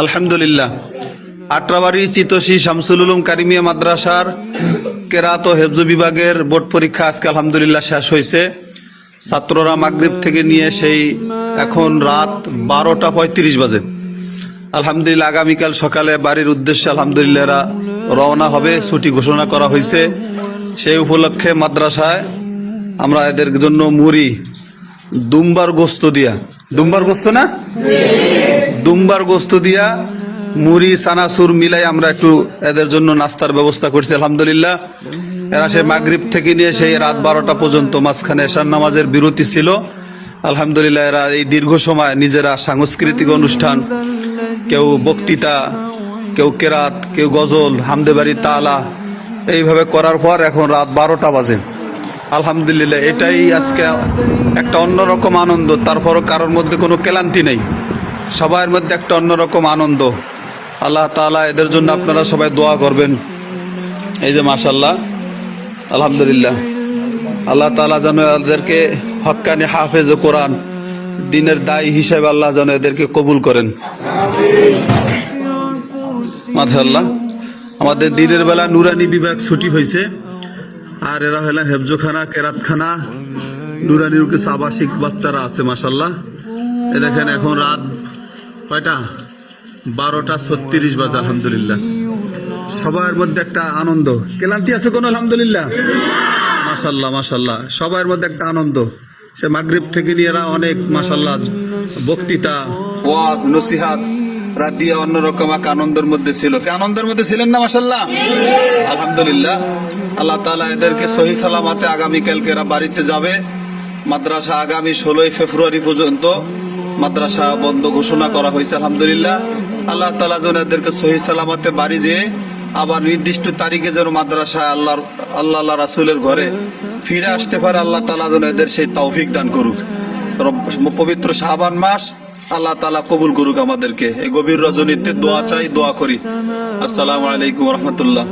আলহামদুলিল্লাহ। আটরাবাড়ি চিতোষী শামসুল উলুম কারিমিয়া মাদ্রাসার কেরাত ও হেফজু বিভাগের বোর্ড পরীক্ষা আজকে আলহামদুলিল্লাহ শেষ হয়েছে। ছাত্ররা মাগরিব থেকে নিয়ে সেই এখন রাত বারোটা পঁয়ত্রিশ বাজে। আলহামদুলিল্লাহ, আগামীকাল সকালে বাড়ির উদ্দেশ্যে আলহামদুলিল্লাহ এরা রওনা হবে। ছুটি ঘোষণা করা হয়েছে। সেই উপলক্ষে মাদ্রাসায় আমরা এদের জন্য মুড়ি, দুম্বার গোস্ত দিয়া। দুম্বার গোস্ত না? দুম্বার গোস্ত দিয়া মুড়ি সানাসুর মিলাই আমরা একটু এদের জন্য নাস্তার ব্যবস্থা করছি, আলহামদুলিল্লাহ। এরা সে মাগরিব থেকে নিয়ে সেই রাত বারোটা পর্যন্ত মাঝখানে এশার নামাজের বিরতি ছিল। আলহামদুলিল্লাহ, এরা এই দীর্ঘ সময় নিজেরা সাংস্কৃতিক অনুষ্ঠান, কেউ বক্তৃতা, কেউ কেরাত, কেউ গজল, হামদেবাড়ি, তালা, এইভাবে করার পর এখন রাত বারোটা বাজে। আলহামদুলিল্লাহ, এটাই আজকে একটা অন্যরকম আনন্দ, তারপরও কারোর মধ্যে কোনো ক্লান্তি নেই। সবার মধ্যে একটা অন্যরকম আনন্দ। আল্লাহ তাআলা এদের জন্য আপনারা সবাই দোয়া করবেন। এই যে মাশাল্লাহ আলহামদুলিল্লাহ। আল্লাহ তাআলা যেন এদেরকে হক্কানি হাফেজ কোরআন, দিনের দায়ী হিসেবে আল্লাহ যেন এদেরকে কবুল করেন। মাশাল্লাহ আমাদের দিনের বেলা নুরানি বিভাগ ছুটি হয়েছে, আর এরা হলেন হেফজোখানা, কেরাতখানা, নুরানির কিছু আবাসিক বাচ্চারা আছে মাসাল্লাহ এ এখন রাত কয়টা? বারোটা ছত্রিশ বাজে, আলহামদুলিল্লাহ। সবার মধ্যে একটা আনন্দ। ক্লান্তি আছে কোন, আলহামদুলিল্লাহ? মাসাল্লাহ মাসাল্লাহ সবার মধ্যে একটা আনন্দ। সে মাগরিব থেকে নিয়ে এরা অনেক মাসাল্লাহ বক্তৃতা, ওয়াজ, নসিহাত রাত দিয়ে অন্যরকম এক আনন্দের মধ্যে ছিল। কি আনন্দের মধ্যে ছিলেন না মাসাল্লাহ আলহামদুলিল্লাহ। আল্লাহ তাআলা এদেরকে সহি সালামাতে আগামীকালকে এরা বাড়িতে যাবে। মাদ্রাসা আগামী ষোলোই ফেব্রুয়ারি পর্যন্ত মাদ্রাসা বন্ধ ঘোষণা করা হয়েছে, আলহামদুলিল্লাহ। আল্লাহ তাআলা যেন এদেরকে সহি সালামাতে বাড়ি যেয়ে আবার নির্দিষ্ট তারিখে যেন মাদ্রাসা আল্লাহর, আল্লাহ আল্লাহ রাসুলের ঘরে ফিরে আসতে পারে, আল্লাহ তাআলা যেন এদের সেই তৌফিক দান করুক। পবিত্র শাহবান মাস, আল্লাহ তাআলা কবুল করুক আমাদেরকে। এই গভীর রজনীতে দোয়া চাই, দোয়া করি। আসসালামু আলাইকুম রহমতুল্লাহ।